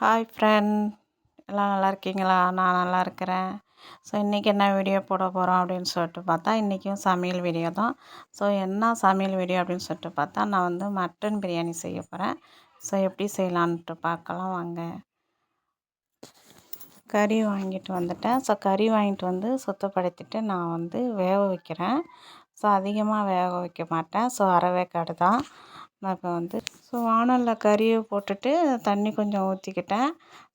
Hi friend எல்லாம் நல்லா இருக்கீங்களா? நான் நல்லா இருக்கிறேன். ஸோ இன்றைக்கி என்ன வீடியோ போட போகிறோம் அப்படின்னு சொல்லிட்டு பார்த்தா இன்றைக்கும் சமையல் வீடியோ தான். ஸோ என்ன சமையல் வீடியோ அப்படின்னு சொல்லிட்டு பார்த்தா நான் வந்து மட்டன் பிரியாணி செய்ய போகிறேன் ஸோ எப்படி செய்யலான்ட்டு பார்க்கலாம் வாங்க. கறி வாங்கிட்டு வந்துட்டேன். ஸோ கறி வாங்கிட்டு வந்து சுத்தப்படுத்திட்டு நான் வந்து வேக வைக்கிறேன். ஸோ அதிகமாக வேக வைக்க மாட்டேன். ஸோ அரை வேக்காடு தான். நான் இப்போ வந்து ஸோ வானலில் கறியை போட்டுட்டு தண்ணி கொஞ்சம் ஊற்றிக்கிட்டேன்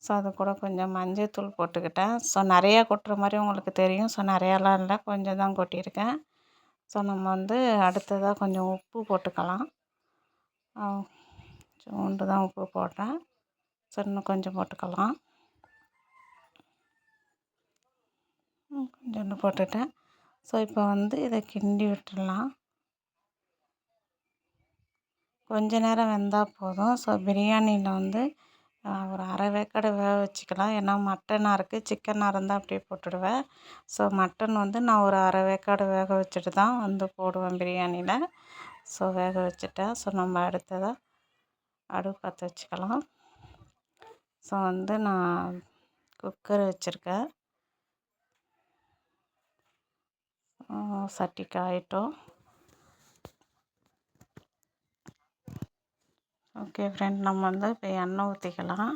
ஸோ அது கூட கொஞ்சம் மஞ்சத்தூள் போட்டுக்கிட்டேன். ஸோ நிறையா கொட்டுற மாதிரி உங்களுக்கு தெரியும். ஸோ நிறையாலாம் இல்லை. கொஞ்சம் தான் கொட்டியிருக்கேன். ஸோ நம்ம வந்து அடுத்ததாக கொஞ்சம் உப்பு போட்டுக்கலாம். கொஞ்சோண்டு தான் உப்பு போடுறேன். ஸோ இன்னும் கொஞ்சம் போட்டுக்கலாம். கொஞ்சோண்டு போட்டுட்டேன். ஸோ இப்போ வந்து இதை கிண்டி விட்டுடலாம். கொஞ்ச நேரம் வெந்தால் போதும். ஸோ பிரியாணியில் வந்து ஒரு அரை வேக்காடு வேக வச்சுக்கலாம். ஏன்னா மட்டனாக இருக்குது சிக்கனாக இருந்தால் அப்படியே போட்டுடுவேன். ஸோ மட்டன் வந்து நான் ஒரு அரை வேக்காடு வேக வச்சுட்டு தான் வந்து போடுவேன் பிரியாணியில். ஸோ வேக வச்சுட்டேன். ஸோ நம்ம அடுத்ததாக அடுப்பு பற்ற வச்சுக்கலாம். ஸோ வந்து நான் குக்கர் வச்சுருக்கேன். சட்டி ஓகே ஃப்ரெண்ட் நம்ம வந்து இப்போ எண்ணெய் ஊற்றிக்கலாம்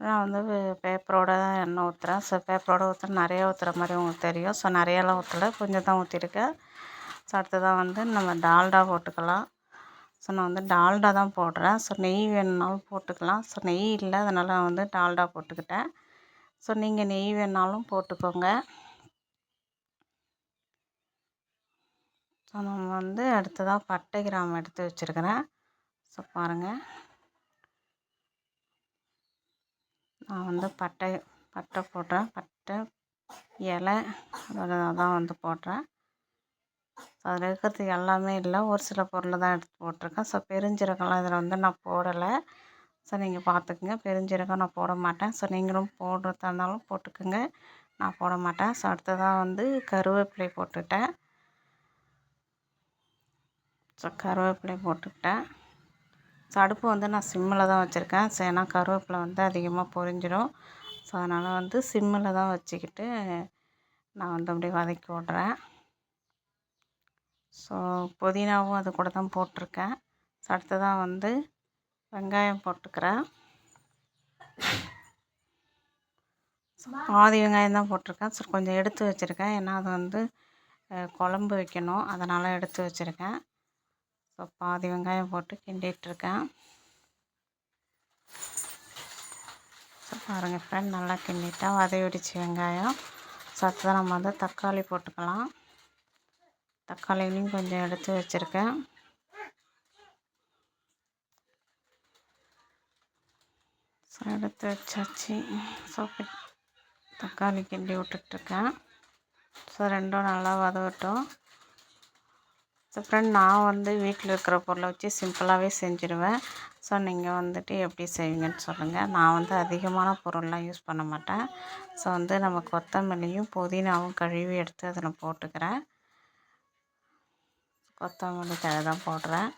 நான் வந்து பேப்பரோட தான் எண்ணெய் ஊற்றுறேன் ஸோ பேப்பரோட ஊற்ற நிறையா ஊற்றுற மாதிரி உங்களுக்கு தெரியும். ஸோ நிறையாலாம் ஊற்றலை கொஞ்சம் தான் ஊற்றிருக்கேன் ஸோ அடுத்ததாக வந்து நம்ம டால்டா போட்டுக்கலாம். ஸோ நான் வந்து டால்டா தான் போடுறேன். ஸோ நெய் வேணுனாலும் போட்டுக்கலாம். ஸோ நெய் இல்லை அதனால் நான் வந்து டால்டா போட்டுக்கிட்டேன். ஸோ நீங்கள் நெய் வேணாலும் போட்டுக்கோங்க. ஸோ நம்ம வந்து அடுத்ததாக பட்டை கிராம் எடுத்து வச்சுருக்கிறேன். ஸோ பாருங்கள் நான் வந்து பட்டை பட்டை போடுறேன். பட்டை இலை தான் வந்து போடுறேன். ஸோ அதில் இருக்கிறது எல்லாமே இல்லை. ஒரு சில பொருள் தான் எடுத்து போட்டிருக்கேன். ஸோ பெருஞ்சீரகம்லாம் இதில் வந்து நான் போடலை. ஸோ நீங்கள் பார்த்துக்குங்க பெருஞ்சீரகம் நான் போட மாட்டேன். ஸோ நீங்களும் போடுறதா இருந்தாலும் போட்டுக்கோங்க. நான் போட மாட்டேன். ஸோ அடுத்ததாக வந்து கருவேப்பிலை போட்டுட்டேன் ஸோ கருவேப்பிலை போட்டுக்கிட்டேன். ஸோ அடுப்பு வந்து நான் சிம்மில் தான் வச்சுருக்கேன். ஸோ ஏன்னா கருவேப்பிலை வந்து அதிகமாக பொரிஞ்சிடும் ஸோ அதனால் வந்து சிம்மில் தான் வச்சுக்கிட்டு நான் வந்து அப்படியே வதக்கி விட்றேன். ஸோ புதினாவும் அது கூட தான் போட்டிருக்கேன். ஸோ அடுத்ததான் வந்து வெங்காயம் போட்டுக்கிறேன். பாதி வெங்காயம் தான் போட்டிருக்கேன். ஸோ கொஞ்சம் எடுத்து வச்சுருக்கேன். ஏன்னா அது வந்து குழம்பு வைக்கணும். அதனால் எடுத்து வச்சுருக்கேன். ஸோ பாதி வெங்காயம் போட்டு கிண்டிகிட்ருக்கேன். ஸோ பாருங்கள் ஃப்ரெண்ட் நல்லா கிண்டிட்டா வதவிடுச்சு வெங்காயம். ஸோ அதுதான் நம்ம வந்து தக்காளி போட்டுக்கலாம். தக்காளியிலையும் கொஞ்சம் எடுத்து வச்சுருக்கேன். ஸோ எடுத்து வச்சாச்சு. ஸோ தக்காளி கிண்டி விட்டுட்ருக்கேன். ஸோ ரெண்டும் நல்லா வதவட்டும். ஸோ ஃப்ரெண்ட் நான் வந்து வீட்டில் இருக்கிற பொருளை வச்சு சிம்பிளாகவே செஞ்சுருவேன். ஸோ நீங்கள் வந்துட்டு எப்படி செய்வீங்கன்னு சொல்லுங்கள் நான் வந்து அதிகமான பொருள்லாம் யூஸ் பண்ண மாட்டேன். ஸோ வந்து நம்ம கொத்தமல்லியும் புதினாவும் கழுவி எடுத்து அதில் போட்டுக்கிறேன். கொத்தமல்லி தழை தான் போடுறேன்.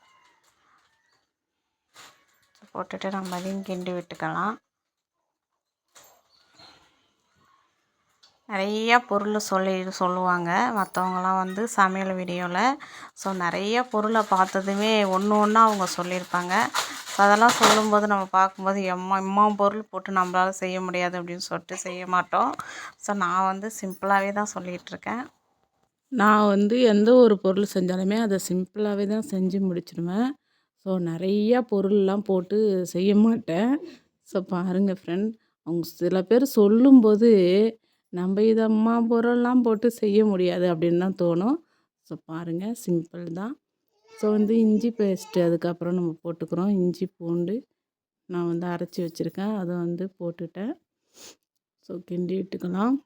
போட்டுட்டு நம்ம அதையும் கிண்டி விட்டுக்கலாம். நிறையா பொருள் சொல்லி சொல்லுவாங்க. மற்றவங்களாம் வந்து சமையல் வீடியோவில் ஸோ நிறைய பொருளை பார்த்ததுமே ஒன்று ஒன்றா அவங்க சொல்லியிருப்பாங்க. ஸோ அதெல்லாம் சொல்லும்போது நம்ம பார்க்கும்போது எம்மா இம்மா பொருள் போட்டு நம்மளால செய்ய முடியாது அப்படின்னு சொல்லிட்டு செய்ய மாட்டோம். ஸோ நான் வந்து சிம்பிளாகவே தான் சொல்லிகிட்ருக்கேன். நான் வந்து எந்த ஒரு பொருள் செஞ்சாலுமே அதை சிம்பிளாகவே தான் செஞ்சு முடிச்சிடுவேன் ஸோ நிறையா பொருள்லாம் போட்டு செய்ய மாட்டேன். ஸோ பாருங்கள் ஃப்ரெண்ட் அவங்க சில பேர் சொல்லும்போது நம்ம இதை அம்மா பொருள்லாம் போட்டு செய்ய முடியாது அப்படின்னு தான் தோணும். ஸோ பாருங்கள் சிம்பிள் தான். ஸோ வந்து இஞ்சி பேஸ்ட்டு அதுக்கப்புறம் நம்ம போட்டுக்கிறோம். இஞ்சி பூண்டு நான் வந்து அரைச்சி வச்சுருக்கேன். அதை வந்து போட்டுட்டேன். ஸோ கிண்டி விட்டுக்கலாம்.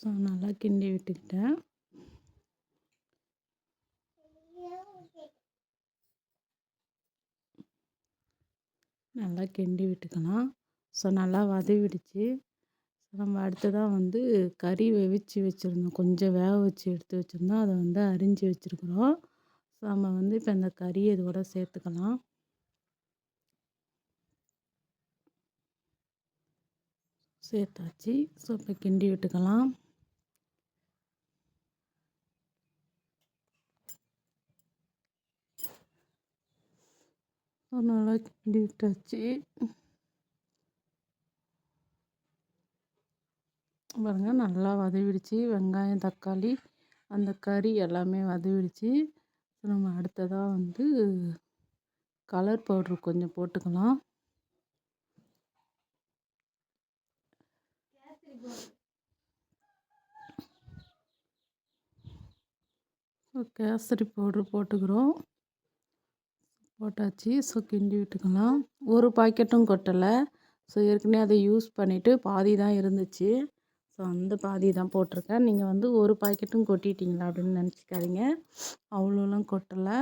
ஸோ நல்லா கிண்டி விட்டுக்கிட்டேன். நல்லா கிண்டி விட்டுக்கலாம். ஸோ நல்லா வதவிடுச்சு. நம்ம அடுத்ததாக வந்து கறி வெவிச்சு வச்சுருந்தோம். கொஞ்சம் வேக வச்சு எடுத்து வச்சுருந்தோம். அதை வந்து அரிஞ்சு வச்சுருக்குறோம். ஸோ நம்ம வந்து இப்போ இந்த கறியை இதோட சேர்த்துக்கலாம். சேர்த்தாச்சு. ஸோ இப்போ கிண்டி விட்டுக்கலாம். ஒரு நல்லா கிண்டி விட்டாச்சு பாருங்கள் நல்லா வதவிடுச்சு. வெங்காயம் தக்காளி அந்த கறி எல்லாமே வதவிடுச்சு. நம்ம அடுத்ததாக வந்து கலர் பவுட்ரு கொஞ்சம் போட்டுக்கலாம். கேசரி பவுட்ரு போட்டுக்கிறோம். போட்டாச்சு. ஸோ கிண்டி விட்டுக்கலாம். ஒரு பாக்கெட்டும் கொட்டலை. ஸோ ஏற்கனவே அதை யூஸ் பண்ணிவிட்டு பாதி தான் இருந்துச்சு. ஸோ அந்த பாதி தான் போட்டிருக்கேன். நீங்கள் வந்து ஒரு பாக்கெட்டும் கொட்டிட்டீங்களா அப்படின்னு நினச்சிக்காதீங்க. அவ்வளோலாம் கொட்டலை.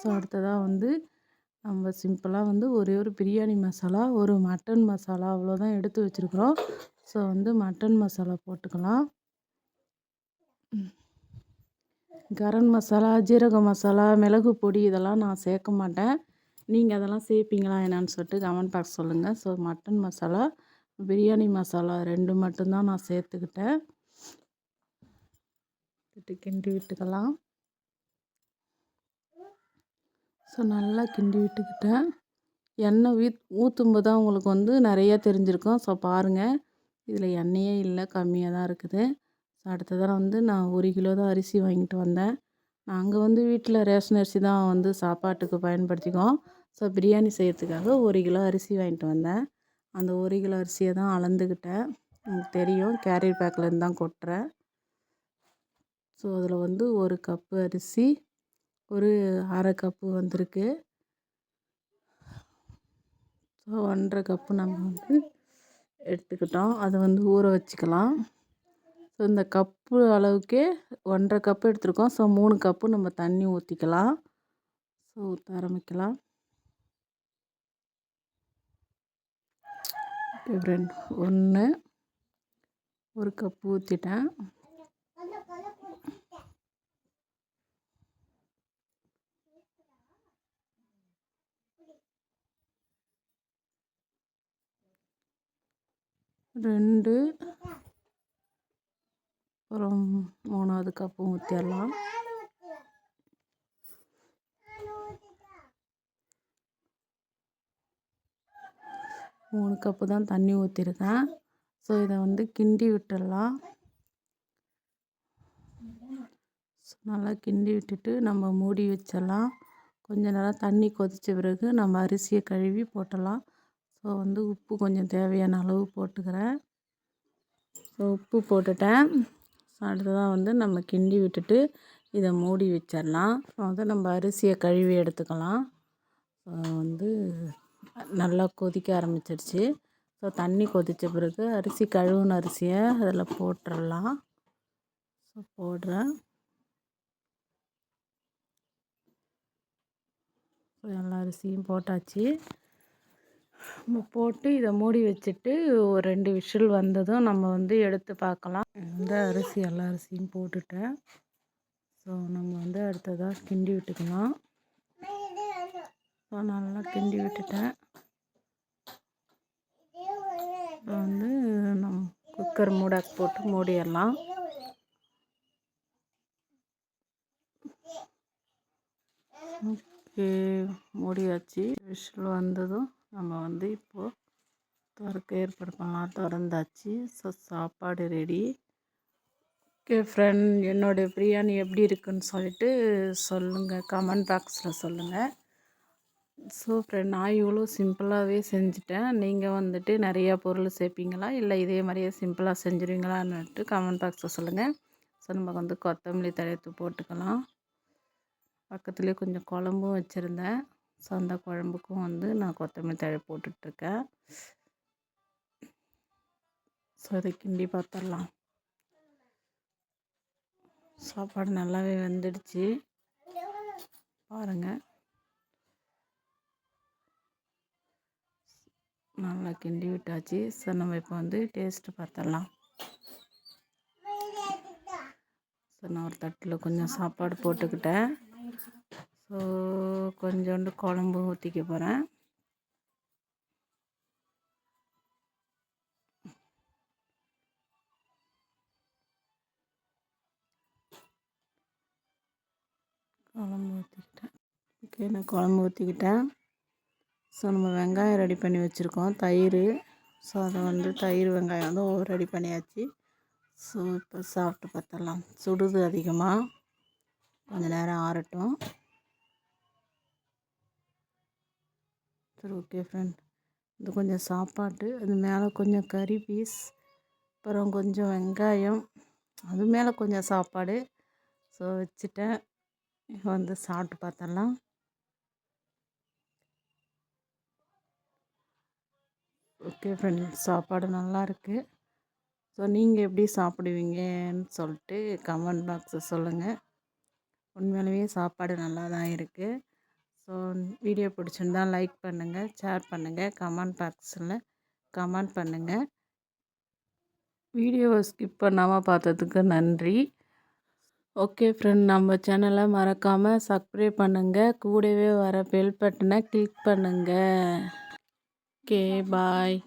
ஸோ அடுத்ததாக வந்து நம்ம சிம்பிளாக வந்து ஒரே ஒரு பிரியாணி மசாலா ஒரு மட்டன் மசாலா அவ்வளோதான் எடுத்து வச்சுருக்குறோம். ஸோ வந்து மட்டன் மசாலா போட்டுக்கலாம். கரம் மசாலா ஜீரக மசாலா மிளகு பொடி இதெல்லாம் நான் சேர்க்க மாட்டேன். நீங்கள் அதெல்லாம் சேர்ப்பீங்களா என்னன்னு சொல்லிட்டு கமெண்ட் பாக்ஸ் சொல்லுங்கள் ஸோ மட்டன் மசாலா பிரியாணி மசாலா ரெண்டு மட்டும்தான் நான் சேர்த்துக்கிட்டேன். கிண்டி விட்டுக்கலாம். ஸோ நல்லா கிண்டி விட்டுக்கிட்டேன். எண்ணெய் வீத் ஊற்றும்போது தான் உங்களுக்கு வந்து நிறையா தெரிஞ்சிருக்கும். ஸோ பாருங்கள் இதில் எண்ணெயே இல்லை கம்மியாக தான் இருக்குது. ஸோ அடுத்ததாக வந்து நான் ஒரு கிலோ தான் அரிசி வாங்கிட்டு வந்தேன். நாங்கள் வந்து வீட்டில் ரேஷன் அரிசி தான் வந்து சாப்பாட்டுக்கு பயன்படுத்திக்குவோம். ஸோ பிரியாணி செய்கிறதுக்காக ஒரு கிலோ அரிசி வாங்கிட்டு வந்தேன். அந்த ஒரு கிலோ அரிசியை தான் அளந்துக்கிட்டேன். எனக்கு தெரியும் கேரியர் பேக்லேருந்து தான் கொட்டுறேன். ஸோ அதில் வந்து ஒரு கப்பு அரிசி ஒரு அரை கப்பு வந்திருக்கு. ஸோ ஒன்றரை கப்பு நம்ம வந்து எடுத்துக்கிட்டோம். அதை வந்து ஊற வச்சுக்கலாம். ஸோ இந்த கப்பு அளவுக்கே ஒன்றரை கப்பு எடுத்துருக்கோம். ஸோ மூணு கப்பு நம்ம தண்ணி ஊற்றிக்கலாம் ஸோ ஊற்ற ஆரம்பிக்கலாம். ஃப்ரெண்ட் ஒன்று ஒரு கப்பு ஊற்றிட்டேன் ரெண்டு அப்புறம் மூணாவது கப்பும் ஊற்றிடலாம் மூணு கப்பு தான் தண்ணி ஊற்றிருக்கேன் ஸோ இதை வந்து கிண்டி விட்டுடலாம். ஸோ நல்லா கிண்டி விட்டுட்டு நம்ம மூடி வச்சிடலாம். கொஞ்ச நேரம் தண்ணி கொதித்த பிறகு நம்ம அரிசியை கழுவி போட்டலாம். ஸோ வந்து உப்பு கொஞ்சம் தேவையான அளவு போட்டுக்கிறேன். ஸோ உப்பு போட்டுட்டேன். அடுத்ததாக வந்து நம்ம கிண்டி விட்டுட்டு இதை மூடி வச்சிடலாம் வந்து நம்ம அரிசியை கழுவி எடுத்துக்கலாம். ஸோ வந்து நல்லா கொதிக்க ஆரம்பிச்சிருச்சு. ஸோ தண்ணி கொதித்த பிறகு அரிசி கழுவுன அரிசியை அதில் போட்டுடலாம் ஸோ போடுறேன். எல்லா அரிசியும் போட்டாச்சு. போட்டு இதை மூடி வச்சுட்டு ஒரு ரெண்டு விஷில் வந்ததும் நம்ம வந்து எடுத்து பார்க்கலாம் இந்த அரிசி எல்லா அரிசியும் போட்டுட்டேன். ஸோ நம்ம வந்து அடுத்ததாக கிண்டி விட்டுக்கலாம். ஸோ நல்லா கிண்டி விட்டுட்டேன். வந்து நம்ம குக்கர் மூடாக்கு போட்டு மூடிடலாம். ஓகே மூடியாச்சு. விஷில் வந்ததும் நம்ம வந்து இப்போது திறக்க ஏற்பாடு பண்ணலாம். திறந்தாச்சு ஸோ சாப்பாடு ரெடி ஓகே ஃப்ரெண்ட் என்னோடய பிரியாணி எப்படி இருக்குன்னு சொல்லிட்டு சொல்லுங்கள் கமெண்ட் பாக்ஸில் சொல்லுங்கள் ஸோ ஃப்ரெண்ட் நான் இவ்வளோ சிம்பிளாகவே செஞ்சுட்டேன். நீங்கள் வந்துட்டு நிறையா பொருள் சேர்ப்பீங்களா? இல்லை இதே மாதிரியே சிம்பிளாக செஞ்சுருவீங்களான்னுட்டு கமெண்ட் பாக்ஸில் சொல்லுங்கள் ஸோ நம்ம வந்து கொத்தமல்லி தழைத்து போட்டுக்கலாம். பக்கத்துலேயே கொஞ்சம் குழம்பும் வச்சுருந்தேன். ஸோ அந்த குழம்புக்கும் வந்து நான் கொத்தமல்லி தழை போட்டுட்ருக்கேன். ஸோ அதை கிண்டி பார்த்துடலாம் சாப்பாடு நல்லாவே வெந்துடுச்சு. பாருங்கள் நல்லா கிண்டி விட்டாச்சு. ஸோ நம்ம இப்போ வந்து டேஸ்ட்டு பார்த்துடலாம் ஸோ நான் ஒரு தட்டில் கொஞ்சம் சாப்பாடு போட்டுக்கிட்டேன். ஸோ கொஞ்சோண்டு குழம்பு ஊற்றிக்க போகிறேன் குழம்பு ஊற்றிக்கிட்டேன் ஓகே நான் குழம்பு ஊற்றிக்கிட்டேன் ஸோ நம்ம வெங்காயம் ரெடி பண்ணி வச்சுருக்கோம். தயிர். ஸோ அதை வந்து தயிர் வெங்காயம் வந்து ரெடி பண்ணியாச்சு. ஸோ இப்போ சாப்பிட்டு பார்த்துடலாம். சுடுது அதிகமாக கொஞ்சம் நேரம் ஆறட்டும். சரி ஓகே ஃப்ரெண்ட் இது கொஞ்சம் சாப்பாட்டு அது மேலே கொஞ்சம் கறி பீஸ் அப்புறம் கொஞ்சம் வெங்காயம் அது மேலே கொஞ்சம் சாப்பாடு. ஸோ வச்சுட்டேன். வந்து சாப்பிட்டு பார்த்தலாம் ஓகே ஃப்ரெண்ட் சாப்பாடு நல்லா இருக்குது ஸோ நீங்கள் எப்படி சாப்பிடுவீங்கன்னு சொல்லிட்டு கமெண்ட் பாக்ஸை சொல்லுங்கள் உண்மையிலேயே சாப்பாடு நல்லா தான் இருக்குது ஸோ வீடியோ பிடிச்சிருந்தா லைக் பண்ணுங்கள் ஷேர் பண்ணுங்கள் கமெண்ட் பாக்ஸில் கமெண்ட் பண்ணுங்கள் வீடியோவை ஸ்கிப் பண்ணாமல் பார்த்ததுக்கு நன்றி. ஓகே ஃப்ரெண்ட் நம்ம சேனலை மறக்காமல் சப்ஸ்கிரைப் பண்ணுங்கள் கூடவே வர பெல் பட்டனை கிளிக் பண்ணுங்கள் ஓகே பாய்